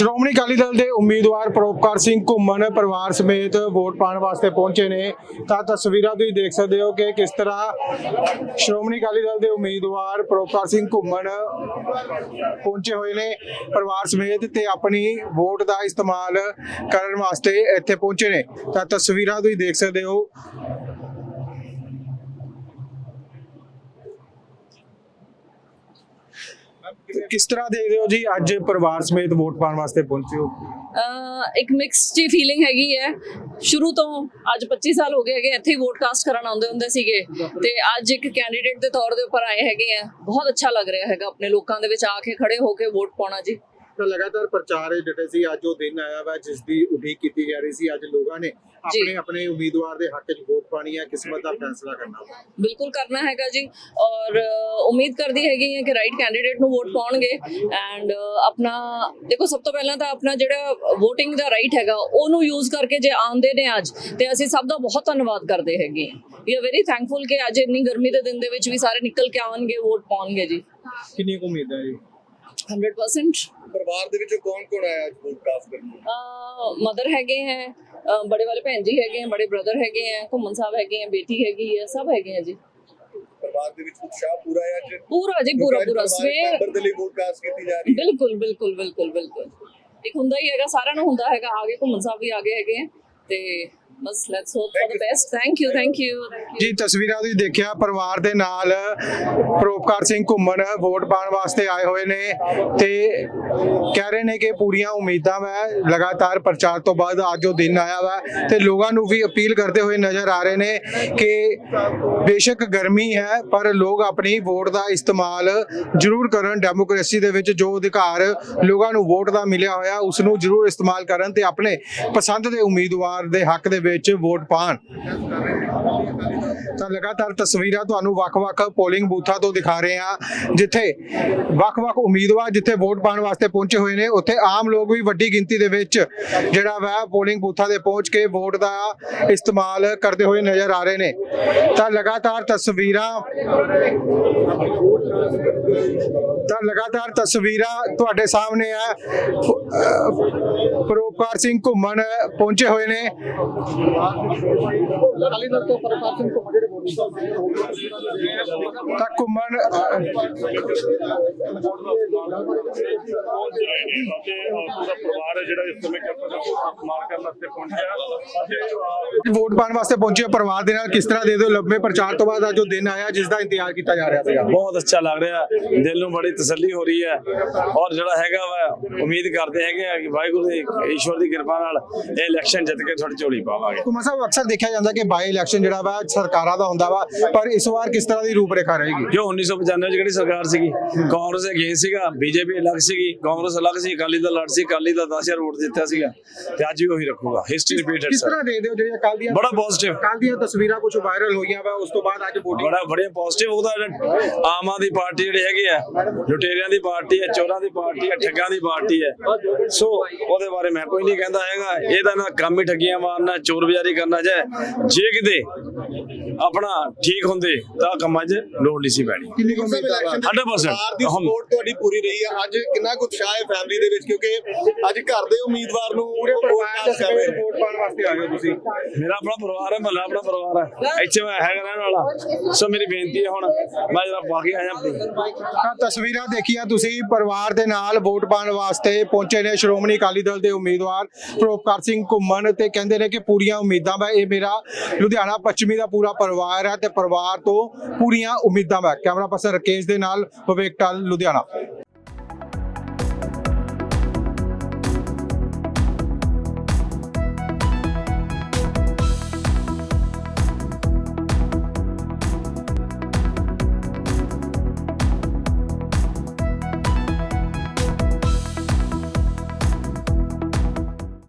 ਸ਼੍ਰੋਮਣੀ ਅਕਾਲੀ ਦਲ ਦੇ ਉਮੀਦਵਾਰ ਪ੍ਰੋਪਕਾਰ ਸਿੰਘ ਘੁੰਮਣ ਪਰਿਵਾਰ ਸਮੇਤ ਵੋਟ ਪਾਉਣ ਵਾਸਤੇ ਪਹੁੰਚੇ ਨੇ। ਤਾਂ ਤਸਵੀਰਾਂ ਤੁਸੀਂ ਦੇਖ ਸਕਦੇ ਹੋ ਕਿ ਕਿਸ ਤਰ੍ਹਾਂ ਸ਼੍ਰੋਮਣੀ ਅਕਾਲੀ ਦਲ ਦੇ ਉਮੀਦਵਾਰ ਪ੍ਰੋਪਕਾਰ ਸਿੰਘ ਘੁੰਮਣ ਪਹੁੰਚੇ ਹੋਏ ਨੇ ਪਰਿਵਾਰ ਸਮੇਤ ਤੇ ਆਪਣੀ ਵੋਟ ਦਾ ਇਸਤੇਮਾਲ ਕਰਨ ਵਾਸਤੇ ਇੱਥੇ ਪਹੁੰਚੇ ਨੇ। ਤਾਂ ਤਸਵੀਰਾਂ ਤੁਸੀਂ ਦੇਖ ਸਕਦੇ ਹੋ ਕਿਸ ਤਰ੍ਹਾਂ ਦੇਖਦੇ ਹੋ ਜੀ ਅੱਜ ਪਰਿਵਾਰ ਸਮੇਤ ਵੋਟ ਪਾਉਣ ਵਾਸਤੇ ਪਹੁੰਚੇ ਹੋ? ਇੱਕ ਮਿਕਸ ਜੀ ਫੀਲਿੰਗ ਹੈਗੀ ਹੈ। ਸ਼ੁਰੂ ਤੋਂ ਅੱਜ 25 ਸਾਲ ਹੋ ਗਏ ਹੈਗੇ, ਇੱਥੇ ਹੀ ਵੋਟ ਕਾਸਟ ਕਰਨ ਆਉਂਦੇ ਹੁੰਦੇ ਸੀਗੇ। ਤੇ ਅੱਜ ਇੱਕ ਕੈਂਡੀਡੇਟ ਦੇ ਤੌਰ ਦੇ ਉੱਪਰ ਆਏ ਹੈਗੇ ਆ। ਬਹੁਤ ਅੱਛਾ ਲੱਗ ਰਿਹਾ ਹੈਗਾ ਆਪਣੇ ਲੋਕਾਂ ਦੇ ਵਿੱਚ ਆ ਕੇ ਖੜੇ ਹੋ ਕੇ ਵੋਟ ਪਾਉਣਾ ਜੀ। ਤਾਂ ਲਗਾਤਾਰ ਪ੍ਰਚਾਰ ਹੈ ਜਿਹੜੇ ਸੀ। ਅੱਜ ਉਹ ਦਿਨ ਆਇਆ ਵਾ ਜਿਸ ਦੀ ਉਡੀਕ ਕੀਤੀ ਜਾ ਰਹੀ ਸੀ। ਅੱਜ ਲੋਕਾਂ ਨੇ ਆਪਣੇ ਆਪਣੇ ਉਮੀਦਵਾਰ ਦੇ ਹੱਕ 'ਚ ਵੋਟ ਪਾਣੀ ਹੈ। ਕਿਸਮਤ ਦਾ ਫੈਸਲਾ ਕਰਨਾ ਬਿਲਕੁਲ ਕਰਨਾ ਹੈਗਾ ਜੀ। ਔਰ ਉਮੀਦ ਕਰਦੀ ਹੈਗੀ ਹੈ ਕਿ ਰਾਈਟ ਕੈਂਡੀਡੇਟ ਨੂੰ ਵੋਟ ਪਾਉਣਗੇ। ਐਂਡ ਆਪਣਾ ਦੇਖੋ ਸਭ ਤੋਂ ਪਹਿਲਾਂ ਤਾਂ ਆਪਣਾ ਜਿਹੜਾ VOTING ਦਾ ਰਾਈਟ ਹੈਗਾ ਉਹਨੂੰ ਯੂਜ਼ ਕਰਕੇ ਜੇ ਆਉਂਦੇ ਨੇ ਅੱਜ ਤੇ ਅਸੀਂ ਸਭ ਦਾ ਬਹੁਤ ਧੰਨਵਾਦ ਕਰਦੇ ਹੈਗੇ ਹਾਂ। ਵੀ ਆਰ ਵੈਰੀ ਥੈਂਕਫੁਲ ਕਿ ਅੱਜ ਇੰਨੀ ਗਰਮੀ ਦੇ ਦਿਨ ਦੇ ਵਿੱਚ ਵੀ ਸਾਰੇ ਨਿਕਲ ਕੇ ਆਉਣਗੇ ਵੋਟ ਪਾਉਣਗੇ ਜੀ। ਕਿੰਨੀ ਉਮੀਦ ਹੈ ਜੀ? 100% ਪਰਿਵਾਰ ਦੇ ਵਿੱਚੋਂ ਕੌਣ ਕੌਣ ਆਇਆ ਅੱਜ ਵੋਟ ਕਾਸਟ ਕਰਨ ਨੂੰ? ਮਦਰ ਹੈਗੇ ਹੈ ਬੜੇ ਵਾਲੇ ਭੈਣ ਜੀ ਹੈਗੇ ਹੈ ਬੜੇ ਬ੍ਰਦਰ ਹੈਗੇ ਹੈ ਘੁੰਮਣ ਸਾਹਿਬ ਹੈਗੇ ਹੈ ਬੇਟੀ ਹੈਗੀ ਹੈ ਸਭ ਹੈਗੇ ਹੈ ਜੀ। ਪਰਿਵਾਰ ਦੇ ਵਿੱਚ ਉਤਸ਼ਾਹ ਪੂਰਾ ਹੈ ਅੱਜ? ਪੂਰਾ ਜੀ ਪੂਰਾ ਪੂਰਾ। ਸਵੇਰ ਮੈਂਬਰ ਦੇ ਲਈ ਵੋਟ ਕਾਸਟ ਕੀਤੀ ਜਾ ਰਹੀ ਹੈ। ਬਿਲਕੁਲ ਬਿਲਕੁਲ ਬਿਲਕੁਲ ਬਿਲਕੁਲ। ਇੱਕ ਹੁੰਦਾ ਹੀ ਹੈਗਾ ਸਾਰਿਆਂ ਨੂੰ ਹੁੰਦਾ ਹੈਗਾ ਆਗੇ ਘੁੰਮਣ ਸਾਹਿਬ ਵੀ ਆਗੇ ਹੈਗੇ ਹੈ ਤੇ ਬਸ let's hope for the best thank you thank you ਜੀ ਤਸਵੀਰਾਂ ਤੁਸੀਂ ਦੇਖਿਆ ਪਰਿਵਾਰ ਦੇ ਨਾਲ ਪ੍ਰੋਪਕਾਰ ਸਿੰਘ ਘੁੰਮਣ ਵੋਟ ਪਾਉਣ ਵਾਸਤੇ ਆਏ ਹੋਏ ਨੇ ਤੇ ਕਹਿ ਰਹੇ ਨੇ ਕਿ ਪੂਰੀਆਂ ਉਮੀਦਾਂ ਵਾ ਲਗਾਤਾਰ ਪ੍ਰਚਾਰ ਤੋਂ ਬਾਅਦ ਅੱਜ ਉਹ ਦਿਨ ਆਇਆ ਵਾ ਤੇ ਲੋਕਾਂ ਨੂੰ ਵੀ ਅਪੀਲ ਕਰਦੇ ਹੋਏ ਨਜ਼ਰ ਆ ਰਹੇ ਨੇ ਕਿ ਬੇਸ਼ੱਕ ਗਰਮੀ ਹੈ ਪਰ ਲੋਕ ਆਪਣੀ ਵੋਟ ਦਾ ਇਸਤੇਮਾਲ ਜ਼ਰੂਰ ਕਰਨ। ਡੈਮੋਕ੍ਰੇਸੀ ਦੇ ਵਿੱਚ ਜੋ ਅਧਿਕਾਰ ਲੋਕਾਂ ਨੂੰ ਵੋਟ ਦਾ ਮਿਲਿਆ ਹੋਇਆ ਉਸ ਨੂੰ ਜ਼ਰੂਰ ਇਸਤੇਮਾਲ ਕਰਨ ਤੇ ਆਪਣੇ ਪਸੰਦ ਦੇ ਉਮੀਦਵਾਰ ਦੇ ਹੱਕ ਦੇ ਵਿੱਚ ਵੋਟ ਪਾਣ ਤਾਂ ਲਗਾਤਾਰ ਤਸਵੀਰਾਂ ਤੁਹਾਨੂੰ ਵੱਖ-ਵੱਖ ਪੋਲਿੰਗ ਬੂਥਾਂ ਤੋਂ ਦਿਖਾ ਰਹੇ ਹਾਂ, ਜਿੱਥੇ ਵੱਖ-ਵੱਖ ਉਮੀਦਵਾਰ ਜਿੱਥੇ ਵੋਟ ਪਾਉਣ ਵਾਸਤੇ ਪਹੁੰਚੇ ਹੋਏ ਨੇ, ਉੱਥੇ ਆਮ ਲੋਕ ਵੀ ਵੱਡੀ ਗਿਣਤੀ ਦੇ ਵਿੱਚ ਜਿਹੜਾ ਵਾ ਪੋਲਿੰਗ ਬੂਥਾਂ ਦੇ ਪਹੁੰਚ ਕੇ ਵੋਟ ਦਾ ਇਸਤੇਮਾਲ ਕਰਦੇ ਹੋਏ ਨਜ਼ਰ ਆ ਰਹੇ ਨੇ। ਤਾਂ ਲਗਾਤਾਰ ਤਸਵੀਰਾਂ ਤਾਂ ਲਗਾਤਾਰ ਤਸਵੀਰਾਂ ਤੁਹਾਡੇ ਸਾਹਮਣੇ ਆ ਪਰੋਪਕਾਰ ਸਿੰਘ ਘੁੰਮਣ ਪਹੁੰਚੇ ਹੋਏ ਨੇ। ਤਾਂ ਘੁੰਮਣ ਤੋਂ ਪੂਰਾ ਸਿੰਘ ਹੈ ਜਿਹੜਾ ਪਹੁੰਚਿਆ ਅਤੇ ਵੋਟ ਪਾਉਣ ਵਾਸਤੇ ਪਹੁੰਚੇ ਪਰਿਵਾਰ ਦੇ ਨਾਲ ਕਿਸ ਤਰ੍ਹਾਂ ਦੇ ਦਿਓ? ਲੰਬੇ ਪ੍ਰਚਾਰ ਤੋਂ ਬਾਅਦ ਉਹ ਦਿਨ ਆਇਆ ਜਿਸ ਦਾ ਇੰਤਜ਼ਾਰ ਕੀਤਾ ਜਾ ਰਿਹਾ ਸੀਗਾ। ਬਹੁਤ ਅੱਛਾ ਲੱਗ ਰਿਹਾ। ਦਿਲ ਨੂੰ ਬੜੀ ਤਸੱਲੀ ਹੋ ਰਹੀ ਹੈ। ਔਰ ਜਿਹੜਾ ਹੈਗਾ ਵਾ ਉਮੀਦ ਕਰਦੇ ਹੈਗੇ ਆ ਕਿ ਵਾਹਿਗੁਰੂ ਦੀ ਈਸ਼ਵਰ ਦੀ ਕਿਰਪਾ ਨਾਲ ਇਹ ਇਲੈਕਸ਼ਨ ਜਿੱਤ ਕੇ ਤੁਹਾਡੀ ਝੋਲੀ ਪਾਵਾਂਗੇ। ਕੁਮਾਰ ਸਾਹਿਬ ਅਕਸਰ ਦੇਖਿਆ ਜਾਂਦਾ ਕਿ ਬਾਈ ਇਲੈਕਸ਼ਨ ਜਿਹੜਾ ਵਾ ਸਰਕਾਰਾਂ ਦਾ ਹੁੰਦਾ ਵਾ ਪਰ ਇਸ ਵਾਰ ਕਿਸ ਤਰ੍ਹਾਂ ਦੀ ਰੂਪਰੇਖਾ ਰਹੇਗੀ? ਜੋ 1995 ਚ ਜਿਹੜੀ ਸਰਕਾਰ ਸੀਗੀ ਕਾਂਗਰਸ ਅਗੇਂਸਟ ਸੀਗਾ ਬੀਜੇਪੀ ਅਲੱਗ ਸੀਗੀ ਕਾਂਗਰਸ ਅਲੱਗ ਸੀ ਅਕਾਲੀ ਦਲ ਲੜ ਸੀ ਅਕਾਲੀ ਦਲ 10000 ਵੋਟ ਦਿੱਤਾ ਸੀਗਾ ਤੇ ਅੱਜ ਵੀ ਉਹੀ ਰੱਖੂਗਾ ਹਿਸਟਰੀ ਰਿਪੀਟਡ ਕਿਸ ਤਰ੍ਹਾਂ ਦੇਖਦੇ ਹੋ ਜਿਹੜੀਆਂ ਕੱਲ ਦੀਆਂ ਬੜਾ ਪੋਜ਼ਿਟਿਵ ਕੱਲ ਦੀਆਂ ਤਸਵੀਰਾਂ ਕੁਝ ਵਾਇਰਲ ਹੋਈਆਂ ਵਾ ਉਸ ਤੋਂ ਬਾਅਦ ਅੱਜ VOTING ਬੜਾ ਬੜੇ ਪੋਜ਼ਿਟਿਵ ਉਹਦਾ ਆਮ ਆਦਮੀ ਪਾਰਟੀ ਜਿਹੜੇ ਹੈਗੇ ਆ ਲੁਟੇਰਿਆਂ ਦੀ ਪਾਰਟੀ ਹੈ ਚੋਰਾਂ ਦੀ ਪਾਰਟੀ ਹੈ ਠੱਗਾਂ ਦੀ ਪਾਰਟੀ ਹੈ। ਸੋ ਉਹਦੇ ਬਾਰੇ ਮੈਂ ਕੋਈ ਨਹੀਂ ਕਹਿੰਦਾ ਹੈਗਾ ਇਹਦਾ ਨਾ ਕੰਮ ਹੀ ਠੱਗੀਆਂ ਮਾਰਨਾ ਚੋਰ ਬਜ਼ਾਰੀ ਕਰਨਾ ਜੇ ਜੇ ਕਿਤੇ ਆਪਣਾ ਠੀਕ ਹੁੰਦੇ ਤਾਂ ਕੰਮਾਂ 'ਚ ਲੋੜ ਨਹੀਂ ਸੀ ਪੈਣੀ। ਕਿੰਨੀ ਕੁ ਉਮੀਦ ਆ ਵਾ? 100% ਪਰਿਵਾਰ ਦੀ ਸਪੋਰਟ ਤੁਹਾਡੀ ਪੂਰੀ ਰਹੀ ਹੈ ਅੱਜ ਕਿੰਨਾ ਕੁ ਉਤਸ਼ਾਹ ਹੈ ਫੈਮਿਲੀ ਦੇ ਵਿੱਚ? ਕਿਉਂਕਿ ਅੱਜ ਘਰ ਦੇ ਉਮੀਦਵਾਰ ਨੂੰ ਪੂਰੇ ਪਰਿਵਾਰ ਦੇ ਵੋਟ ਪਾਉਣ ਵਾਸਤੇ ਆਏ ਹੋ ਤੁਸੀਂ। ਮੇਰਾ ਆਪਣਾ ਪਰਿਵਾਰ ਹੈ ਮਹੱਲਾ ਆਪਣਾ ਪਰਿਵਾਰ ਹੈ। ਇੱਥੇ ਮੈਂ ਹੈਗਾ ਰਹਿਣ ਵਾਲਾ। ਸੋ ਮੇਰੀ ਬੇਨਤੀ ਹੈ ਹੁਣ ਮੈਂ ਜਰਾ ਪਾ ਕੇ ਆਇਆ ਆਪਣੀ। ਤਾਂ ਤਸਵੀਰਾਂ ਦੇਖੀਆਂ ਤੁਸੀਂ ਪਰਿਵਾਰ ਦੇ ਨਾਲ ਵੋਟ ਪਾਉਣ ਵਾਸਤੇ ਪਹੁੰਚੇ ਨੇ ਸ਼੍ਰੋਮਣੀ ਅਕਾਲੀ ਦਲ ਦੇ ਉਮੀਦਵਾਰ ਪ੍ਰੋਪਕਾਰ ਸਿੰਘ ਘੁੰਮਣ ਤੇ ਕਹਿੰਦੇ ਨੇ ਕਿ ਪੂਰੀਆਂ ਉਮੀਦਾਂ ਵਾ। ਇਹ ਮੇਰਾ ਲੁਧਿਆਣਾ ਪੱਛਮੀ ਦਾ ਪੂਰਾ ਪਰਿਵਾਰ ਹੈ ਤੇ ਪਰਿਵਾਰ ਤੋਂ ਪੂਰੀਆਂ ਉਮੀਦਾਂ ਵਾ ਕੈਮਰਾ ਪਰਸਨ ਰਕੇਸ਼ ਦੇ ਨਾਲ ਵਿਵੇਕ ਟਾਲ, ਲੁਧਿਆਣਾ।